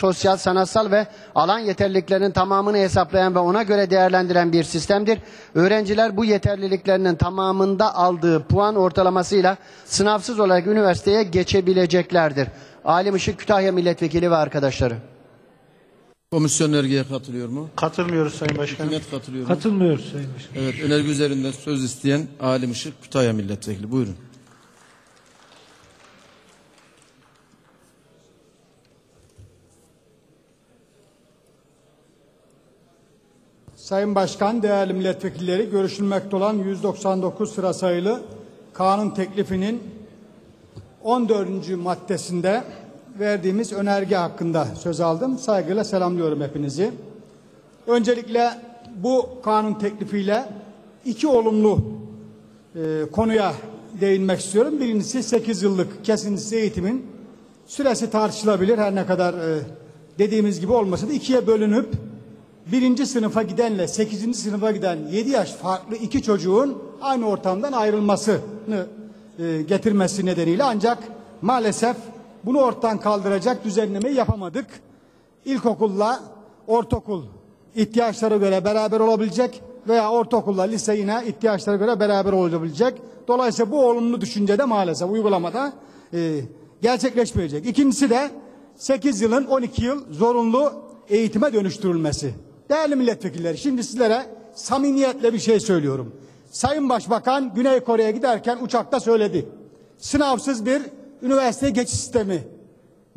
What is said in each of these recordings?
sosyal, sanatsal ve alan yeterliliklerinin tamamını hesaplayan ve ona göre değerlendiren bir sistemdir. Öğrenciler bu yeterliliklerinin tamamında aldığı puan ortalamasıyla sınavsız olarak üniversiteye geçebileceklerdir. Alim Işık Kütahya Milletvekili ve arkadaşları. Komisyon önergeye katılıyor mu? Katılmıyoruz Sayın Başkanım. Hükümet katılıyor mu? Katılmıyoruz Sayın Başkanım. evet, önerge üzerinden söz isteyen Alim Işık Kütahya Milletvekili. Buyurun. Sayın Başkan, değerli milletvekilleri, görüşülmekte olan 199 sıra sayılı kanun teklifinin 14. maddesinde verdiğimiz önerge hakkında söz aldım. Saygıyla selamlıyorum hepinizi. Öncelikle bu kanun teklifiyle iki olumlu e, konuya değinmek istiyorum. Birincisi 8 yıllık kesintisiz eğitimin süresi tartışılabilir. Her ne kadar e, dediğimiz gibi olmasa da ikiye bölünüp birinci sınıfa gidenle sekizinci sınıfa giden yedi yaş farklı iki çocuğun aynı ortamdan ayrılmasını e, getirmesi nedeniyle ancak maalesef bunu ortadan kaldıracak düzenlemeyi yapamadık. İlkokulla ortaokul ihtiyaçlara göre beraber olabilecek veya ortaokulla lise yine ihtiyaçlara göre beraber olabilecek. Dolayısıyla bu olumlu düşüncede maalesef uygulamada e, gerçekleşmeyecek. İkincisi de 8 yılın 12 yıl zorunlu eğitime dönüştürülmesi. Değerli milletvekilleri şimdi sizlere samimiyetle bir şey söylüyorum. Sayın Başbakan Güney Kore'ye giderken uçakta söyledi. Sınavsız bir üniversite geçiş sistemi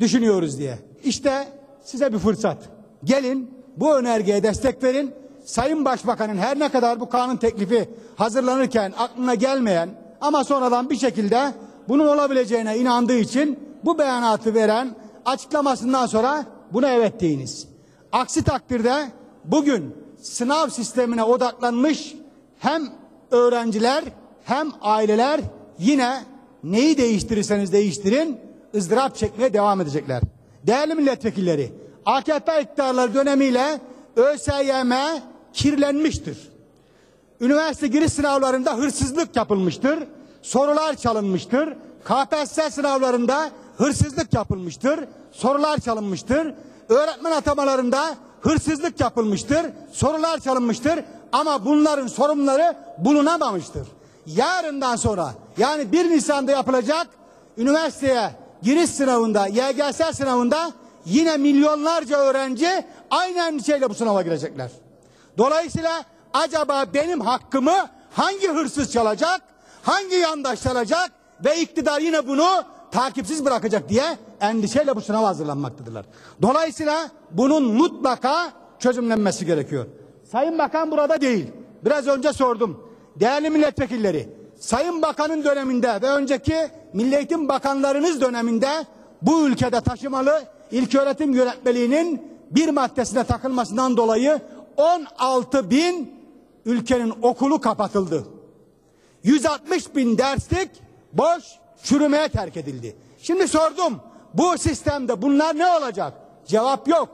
düşünüyoruz diye. İşte size bir fırsat. Gelin bu önergeye destek verin. Sayın Başbakan'ın her ne kadar bu kanun teklifi hazırlanırken aklına gelmeyen ama sonradan bir şekilde bunun olabileceğine inandığı için bu beyanatı veren açıklamasından sonra buna evet deyiniz. Aksi takdirde bugün sınav sistemine odaklanmış hem öğrenciler hem aileler yine neyi değiştirirseniz değiştirin ızdırap çekmeye devam edecekler. Değerli milletvekilleri, AKP iktidarları dönemiyle ÖSYM kirlenmiştir. Üniversite giriş sınavlarında hırsızlık yapılmıştır. Sorular çalınmıştır. KPSS sınavlarında hırsızlık yapılmıştır. Sorular çalınmıştır. Öğretmen atamalarında hırsızlık yapılmıştır. Sorular çalınmıştır. Ama bunların sorumluları bulunamamıştır. Yarından sonra yani 1 Nisan'da yapılacak üniversiteye giriş sınavında, YGS sınavında yine milyonlarca öğrenci aynı endişeyle bu sınava girecekler. Dolayısıyla acaba benim hakkımı hangi hırsız çalacak, hangi yandaş çalacak ve iktidar yine bunu takipsiz bırakacak diye endişeyle bu sınava hazırlanmaktadırlar. Dolayısıyla bunun mutlaka çözümlenmesi gerekiyor. Sayın Bakan burada değil. Biraz önce sordum. Değerli milletvekilleri, Sayın Bakan'ın döneminde ve önceki Milli Eğitim Bakanlarınız döneminde bu ülkede taşımalı ilköğretim yönetmeliğinin bir maddesine takılmasından dolayı 16 bin ülkenin okulu kapatıldı. 160 bin derslik boş çürümeye terk edildi. Şimdi sordum bu sistemde bunlar ne olacak? Cevap yok.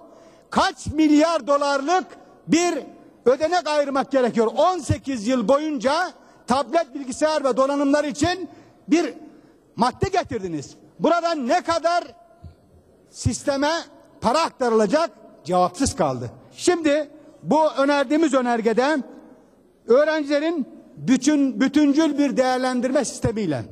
Kaç milyar dolarlık bir ödenek ayırmak gerekiyor? 18 yıl boyunca tablet bilgisayar ve donanımlar için bir madde getirdiniz. Buradan ne kadar sisteme para aktarılacak cevapsız kaldı. Şimdi bu önerdiğimiz önergede öğrencilerin bütün bütüncül bir değerlendirme sistemiyle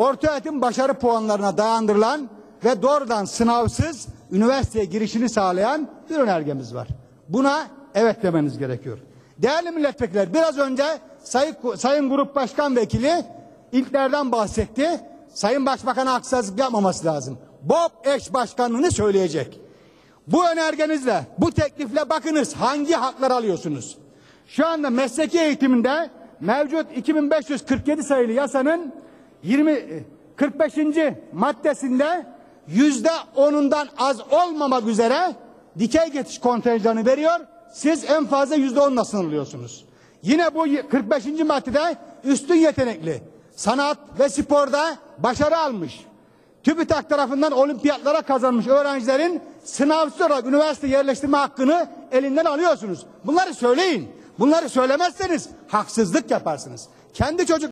ortaöğretim başarı puanlarına dayandırılan ve doğrudan sınavsız üniversiteye girişini sağlayan bir önergemiz var. Buna evet demeniz gerekiyor. Değerli milletvekiller biraz önce Sayın, Sayın Grup Başkan Vekili ilklerden bahsetti. Sayın Başbakan'a haksızlık yapmaması lazım. Bob eş başkanlığını söyleyecek. Bu önergenizle, bu teklifle bakınız hangi haklar alıyorsunuz? Şu anda mesleki eğitiminde mevcut 2547 sayılı yasanın 20 45. maddesinde yüzde onundan az olmamak üzere dikey geçiş kontenjanı veriyor. Siz en fazla yüzde onla sınırlıyorsunuz. Yine bu 45. maddede üstün yetenekli sanat ve sporda başarı almış. TÜBİTAK tarafından olimpiyatlara kazanmış öğrencilerin sınavsız olarak üniversite yerleştirme hakkını elinden alıyorsunuz. Bunları söyleyin. Bunları söylemezseniz haksızlık yaparsınız. Kendi çocuk